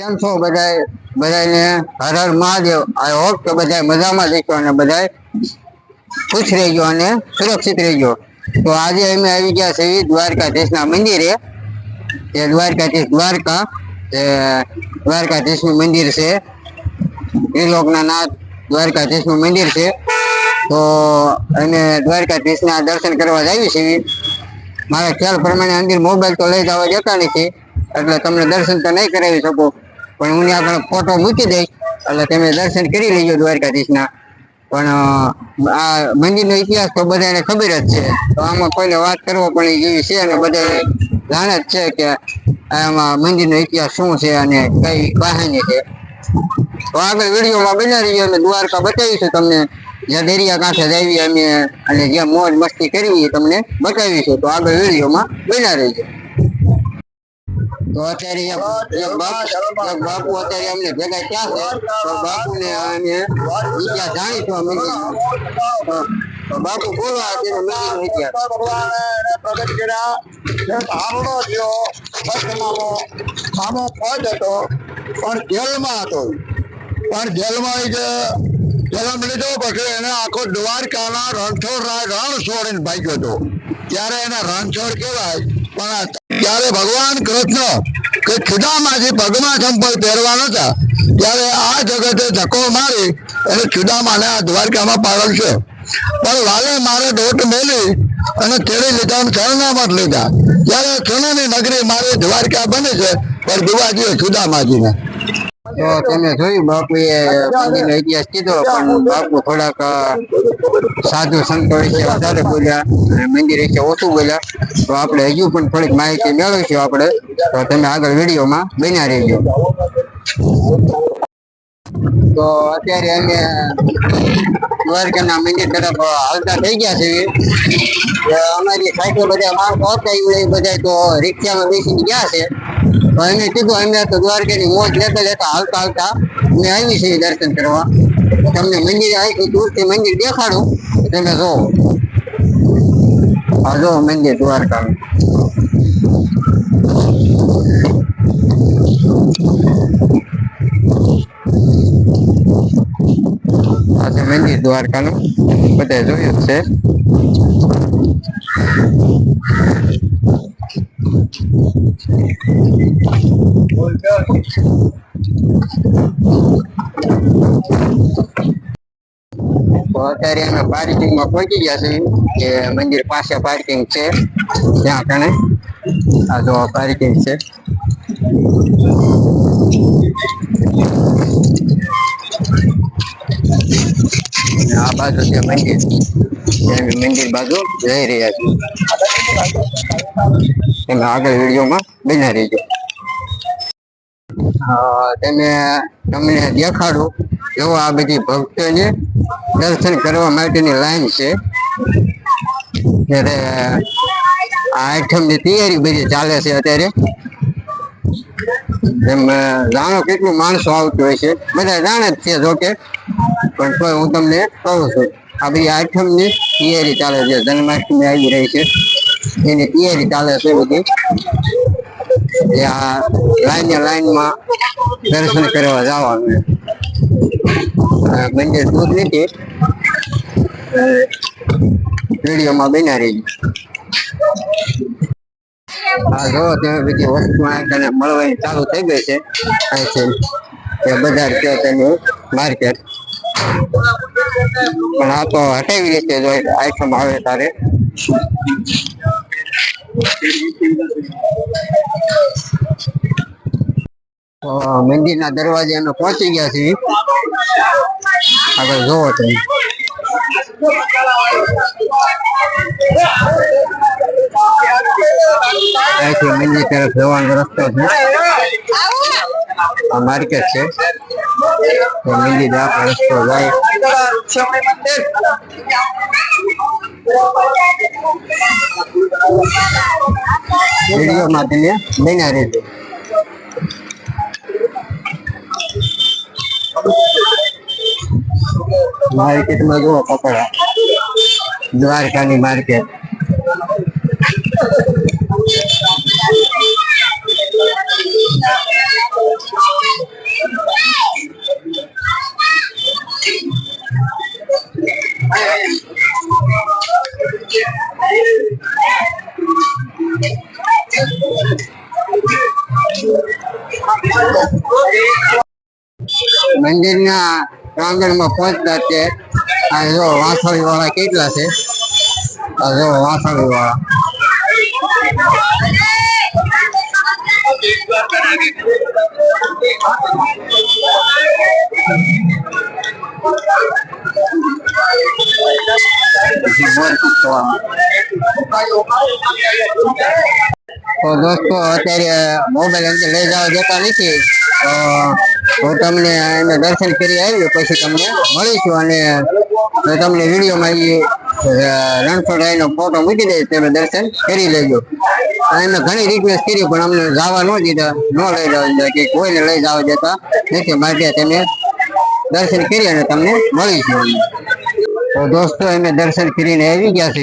કેમ છો બધાય? બધાને હર હર મહાદેવ. આઈ હોપ કે બધાય મજામાં રહેશો અને બધાય ખુશ રહેજો અને સુરક્ષિત રહેજો. તો આજે અમે આવી ગયા છે દ્વારકાધીશના મંદિરે. એ દ્વારકાધીશ દ્વારકા, એ દ્વારકાધીશનું મંદિર છે. ત્રિલોકના નાથ દ્વારકાધીશનું મંદિર છે. તો અમે દ્વારકાધીશના દર્શન કરવા જઈએ છીએ. મારા ખ્યાલ પ્રમાણે અંદર મોબાઈલ તો લઈ જવા જતા નથી એટલે તમને દર્શન તો નહીં કરાવી શકું. પણ હું ત્યાં પણ ફોટો મૂકી દઈશ. એટલે તમે દર્શન કરી લેજો દ્વારકાધીશના. પણ આ આ મંદિરનો ઇતિહાસ તો બધાને ખબર જ છે. તો આમાં કોઈને વાત કરવો પણ એવી છે અને બધા જાણે જ છે કે આમાં મંદિરનો ઇતિહાસ શું છે અને કઈ કહાની છે. તો આગળ વિડીયોમાં બના રહીએ અમે દ્વારકા બતાવીશું તમને. જ્યાં દરિયા કાંઠે જાવી અમે અને જ્યાં મોજ મસ્તી કરવી તમને બતાવીશું. તો આગળ વિડીયોમાં બના રહીજો તો અત્યારે એક બાપુ અત્યારે અમને ભેગા ક્યાં છે. તો બાપુને અમે ઇતિહાસ જાણીશું તો બાપુ બોલો પ્રગટ કર્યા. એક થયો પદ હતો પણ જેલમાં હતો. પણ જેલમાં જે જન્મ લીધો પછી એને આખો દ્વારકાના રણછોડ રાય રણ છોડીને ભાગ્યો હતો. ત્યારે એના રણછોડ કહેવાય પણ આ ત્યારે ભગવાન કૃષ્ણ કે ખુદામાંથી પગમાં સંપલ પહેરવાનો હતા ત્યારે આ જગતે ધક્કો મારી અને ખુદામાને આ દ્વારકામાં પાડલ છે પણ વાલે મારે દોટ મેલી અને તેડી લીધા શરણામત લીધા. ત્યારે સોનાની નગરી મારી દ્વારકા બને છે. પણ દુવાજીએ છુદામાજીને તો તમે જોયું, બાપુએ મંદિરનો ઇતિહાસ કીધો, પણ બાપુ થોડાક સાધુ સંતો વિશે વધારે બોલ્યા, અને મંદિર વિશે ઓછું બોલ્યા. તો આપણે હજુ પણ થોડીક માહિતી મેળવીશું આપણે. તો તમે આગળ વિડીયોમાં બન્યા રહેજો. તો અત્યારે અમે દ્વારકાના મંદિર તરફ હાલતા થઈ ગયા તો અમારી સાઈડે બધા માણસો હતા એ બધા તો રિક્ષામાં બેસીને ગયા છે. અમે કીધું, અમે તો દ્વારકાની મોજ લેતા લેતા હાલતા આવતા અમે આવી છીએ દર્શન કરવા. તમને મંદિર અહીંથી દૂરથી મંદિર દેખાડું, તમે જો. આ જો, મંદિર દ્વારકાનું. આજે છે મંદિર દ્વારકાનું બધા જોયું છે. તો અત્યારે અમે પાર્કિંગમાં પહોંચી ગયા છીએ કે મંદિર પાસે પાર્કિંગ છે. ત્યાં કણે આ જો પાર્કિંગ છે. આ બાજુ છે મંદિર. મંદિર બાજુ જઈ રહ્યા છીએ. તમે આગળ વિડીયોમાં બના રહેજો. તમે તમને દેખાડું. જો આ બધી ભક્તોને દર્શન કરવા માટેની લાઈન છે. ત્યારે આ આઠમની તૈયારી બધી ચાલે છે અત્યારે. એમ જાણો કેટલું માણસો આવતું હોય છે. બધા જાણે જ છે જોકે. પણ તો હું તમને કહું છું, આ બધી આઠમની તૈયારી ચાલે છે. જન્માષ્ટમી આવી રહી છે. એની તૈયારી ચાલે છે બધી. જે આ લાઈન લાઈનમાં દર્શન કરવા જવાનું મંદિર દૂર નથી. વિડીયોમાં બના રહી હા જો મળવાની ચાલુ થઈ ગઈ છે. અહીંથી બજાર છે તેનું માર્કેટ. પણ આ તો હટાવી રીતે જો આઈટમ આવે તારે. મંદિરના દરવાજે અમે પહોંચી ગયા છીએ. આગળ જોવો તમે. અહીંથી મંદિર તરફ જવાનો રસ્તો છે. આ માર્કેટ છે. તો મંદિર આપણે રસ્તો જાય. વિડીયોમાં તમે બન્યા રહેજો માર્કેટમાં જુઓ કપડા દ્વારકાની માર્કેટ મંદિરના પ્રાંગણમાં પહોંચતા છે આ જો વાંસળી વાળા કેટલા છે આ જો વાંસળી વાળા પછી મોર કૂદવા. તો દોસ્તો અત્યારે મોબાઈલ અંદર લઈ જવા દેતા નથી તો હું તમને એને દર્શન કરી આવ્યું પછી તમને મળીશું અને તમને વિડીયોમાં એ રણછોડરાયનો ફોટો મૂકી દઈશ તમે દર્શન કરી લેજો. એમને ઘણી રિક્વેસ્ટ કરી, પણ અમને જવા ન દીધા, ન લઈ જવા કે કોઈને લઈ જવા દેતા નથી માટે તમે દર્શન કરી અને તમને મળીશું. તો દોસ્તો અમે દર્શન કરીને આવી ગયા છે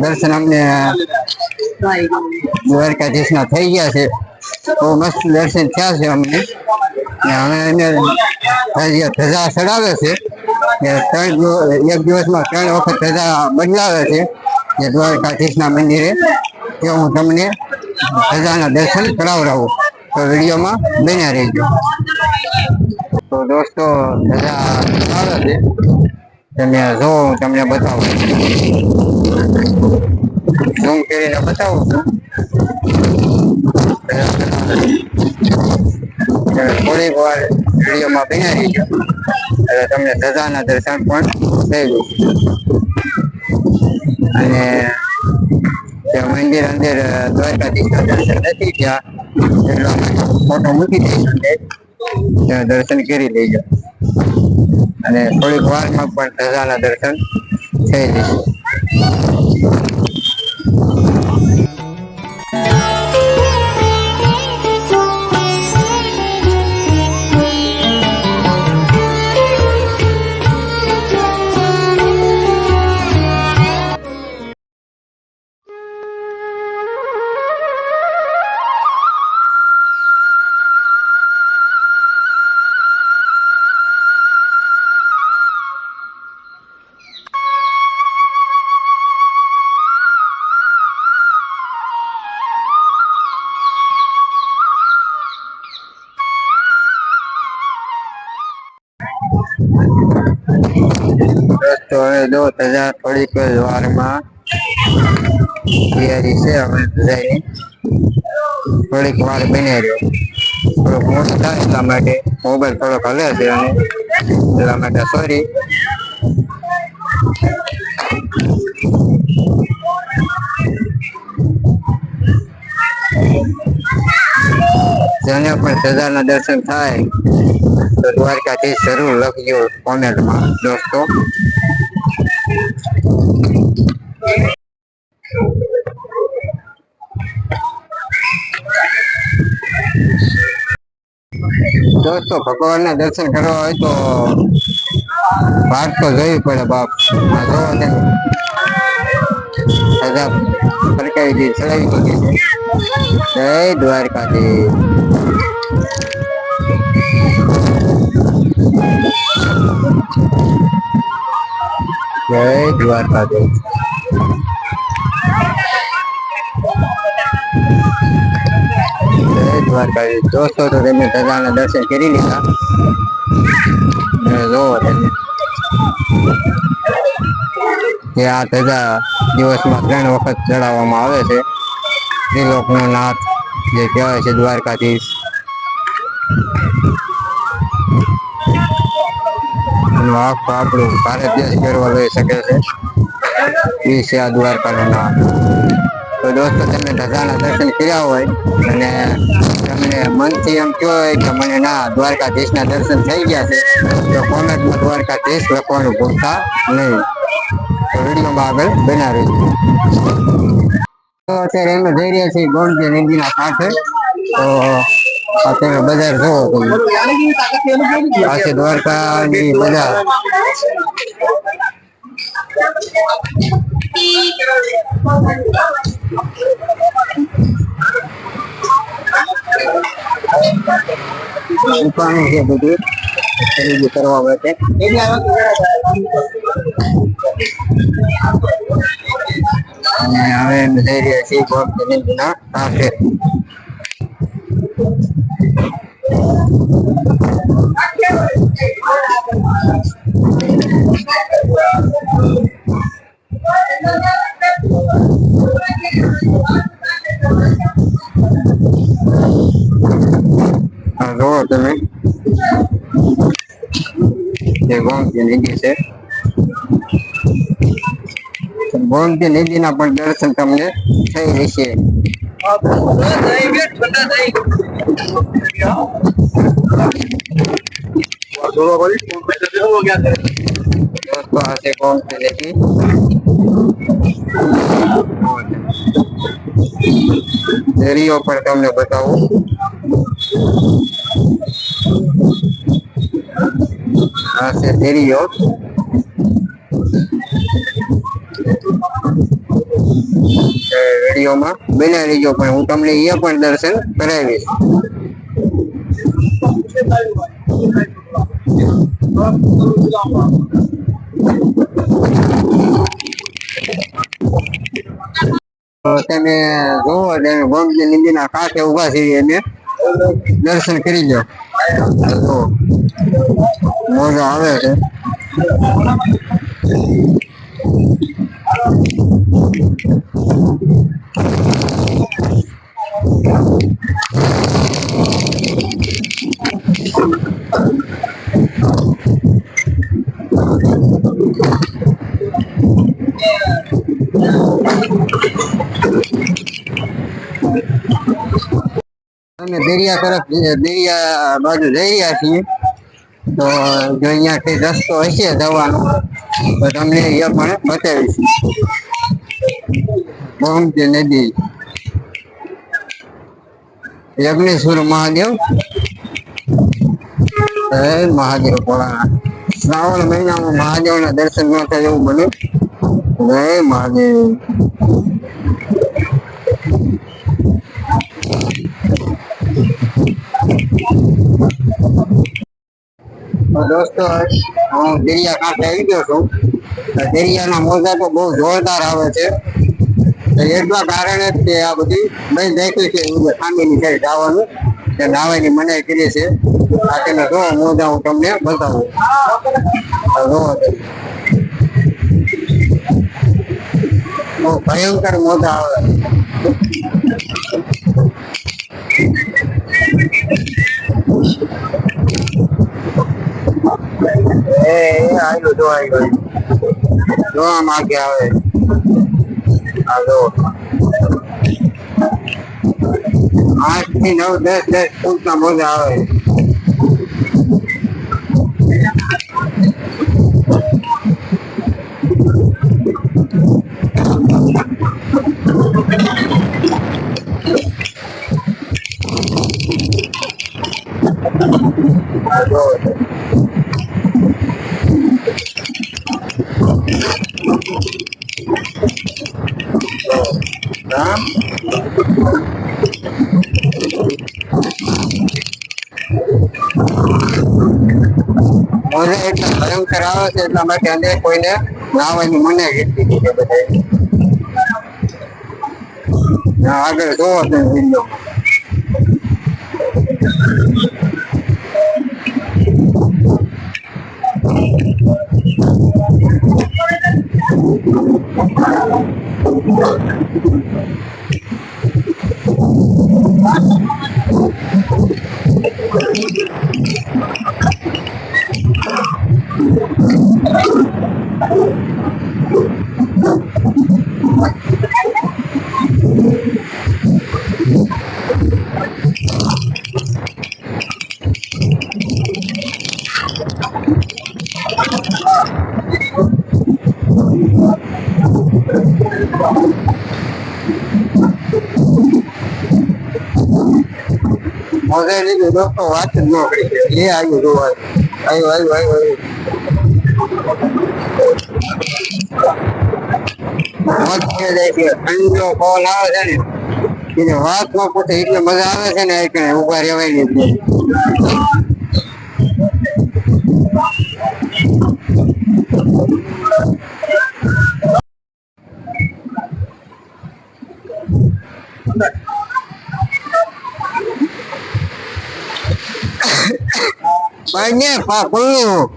દર્શન અમને દ્વારકાધીશના થઈ ગયા છે. બહુ મસ્ત દર્શન થયા છે અમને. અમે એને ધજા ચડાવે છે. ત્રણ એક દિવસમાં ત્રણ વખત ધજા બદલાવે છે જે દ્વારકાધીશના મંદિરે. તે હું તમને ધજાના દર્શન કરાવડાવું. તો વિડીયોમાં બન્યા રહેજો. તો દોસ્તો, ધજા આવે છે. તમે જો હું તમને બતાવું. ઝૂમ કરીને બતાવું છું. થોડીક વાર વિડીયોમાં બન્યા રહીજો એટલે તમને ધજાના દર્શન પણ થઈ ગયું અને મંદિર અંદર દ્વારકાધીશના દર્શન નથી ત્યાં એટલા ફોટો મૂકી દઈશ અંદર દર્શન કરી લેજો. અને થોડીક વારમાં પણ ધજાના દર્શન થઈ જશે દોસ્તો, હવે જો હજાર થોડીક વારમાં તૈયારી છે હવે ધજાની થોડીક વાર બની રહ્યો. થોડોક મોટો થાય એટલા માટે. મોબાઈલ થોડોક હલે છે અને એટલા માટે સોરી જેને પણ સજાના દર્શન થાય તો દ્વારકાથી જરૂર લખજો કોમેન્ટમાં, દોસ્તો. દોસ્તો, ભગવાનના દર્શન કરવા હોય તો વાત તો જોવી પડે બાપ. તમે સજા ફરકાવી દીધી ચડાવી દીધી છે જય દ્વારકાધીશ. જય દ્વારકાધીશ. જય દ્વારકાધીશ. દોસ્તો, તો તમે ધજાના દર્શન કરી લીધા. જોવો તમે કે આ ધજા દિવસમાં ત્રણ વખત ચડાવવામાં આવે છે, ત્રિલોકનો નાથ જે કહેવાય છે દ્વારકાધીશ. એનું આખો આપણું ભારત દેશ ગર્વ લઈ શકે છે. એ છે આ દ્વારકાનું નામ. તો દોસ્તો, તમે ધજાના દર્શન કર્યા હોય અને તમને મનથી એમ કહો કે મને ના, દ્વારકાધીશના દર્શન થઈ ગયા છે, તો કોમેન્ટમાં દ્વારકાધીશ લખવાનું ભૂલતા નહીં. તો વિડીયોમાં આગળ બનાવી તો અત્યારે અમે જઈ રહ્યા છીએ ગોંડજી નદીના કાંઠે. તો અત્યારે બજાર જોવો તમે. આ છે દ્વારકાની બજાર. દુકાનો છે બધી ખરીદી કરવા માટે. અને હવે જઈ આ જુઓ તમે જે ગોમતી નદી છે ગોમતી નદીના પણ દર્શન તમને થઈ રહેશે દોસ્તો આ છે ગોમતી નદી દરિયો પણ તમને બતાવું આ છે દરિયો એ વિડીયોમાં બના રહીજો પણ હું તમને અહીંયા પણ દર્શન કરાવીશ તો તમે જોવો તમે ગોમતી નદીના કાંઠે ઊભા છીએ એને દર્શન કરી લો મોજા આવે છે. અમે દરિયા તરફ દરિયા બાજુ જઈ રહ્યા છીએ. તો જો અહીંયાથી રસ્તો હશે જવાનો, તો તમને એ પણ બતાવીશું. ગોમતી નદી. યજ્ઞેશ્વર મહાદેવ. મહાદેવ કોળા શ્રાવણ મહિનામાં મહાદેવના દર્શન ન થાય એવું બને. જય મહાદેવ. દોસ્તો, હું દરિયા કાંઠે આવી ગયો છું. દરિયાના મોજા તો બહુ જોરદાર આવે છે. એટલા કારણે જ તે આ બધી બંધ રાખ્યું છે ખાંડીની સાઈડ જવાનું. તે નાવાની મનાઈ કરી છે. બાકીના જો મોજા હું તમને બતાવું. બહુ ભયંકર મોજા આવે. એ એ આયલું જો આયલું જો આમ આગે આવે આ જો આઠથી નવ દસ દસ ફૂટના મોજા આવે રામ મોરે એટલા ભયંકર આવે છે એટલા માટે અંદર કોઈને નાવાની મને કીધી બધા આગળ જોવો તમે લીધું દોસ્તો વાત જ ન એ આવ્યું જોવા આવ્યું આવ્યું આવ્યું મોજ ઠંડો પવન આવે છે ને, એને વાત ન પૂછે એટલે મજા આવે છે ને એટલે ઊભા રહેવાય નહીં બંને પાકું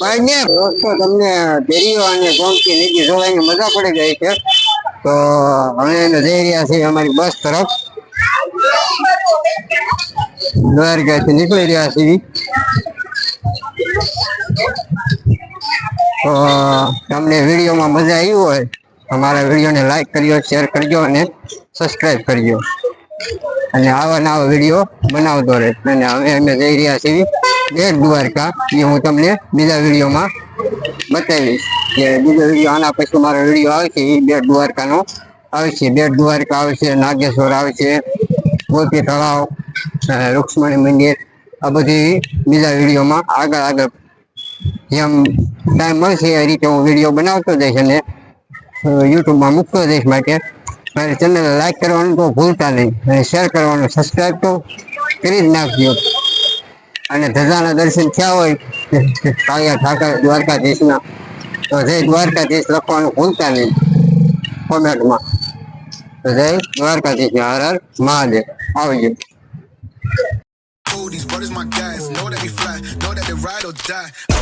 બંને દોસ્તો તમને ડેરીઓ અને ગોમતી નદી જોવાની મજા પડી ગઈ છે તો અમે અમે જઈ રહ્યા છીએ અમારી બસ તરફ. દ્વારકાથી નીકળી રહ્યા છીએ. તો તમને વિડીયોમાં મજા આવી હોય તો મારા વિડીયોને લાઈક કરજો શેર કરજો અને સબસ્ક્રાઈબ કરજો. અને આવા નવા વીડિયો બનાવતો રહે. અને હવે અમે જઈ રહ્યા છીએ બેટ દ્વારકા એ હું તમને બીજા વિડીયોમાં બતાવીશ. કે બીજો વીડિયો આના પછી મારો વીડિયો આવશે, એ બેટ દ્વારકાનો આવશે. બેટ દ્વારકા આવશે, નાગેશ્વર આવશે ગોપી તળાવ રૂક્ષ્મણી મંદિર, આ બધી બીજા વિડીયોમાં આગળ આગળ જેમ ટાઈમ મળશે એ રીતે હું વીડિયો બનાવતો જઈશ અને યુટ્યુબમાં મૂકતો જઈશ માટે. મારી ચેનલ લાઈક કરવાનું તો ભૂલતા નહીં. અને શેર કરવાનું સબસ્ક્રાઈબ તો કરી જ નાખજો. અને ધજાના દર્શન થયા હોય કાળિયા ઠાકર દ્વારકાધીશના તો જય દ્વારકાધીશ લખવાનું ભૂલતા નહીં. કોમેન્ટમાં તો જય દ્વારકાધીશ હર હર મહાદેવ. આવજો. These brothers my guys. Know that we fly, know that they ride or die.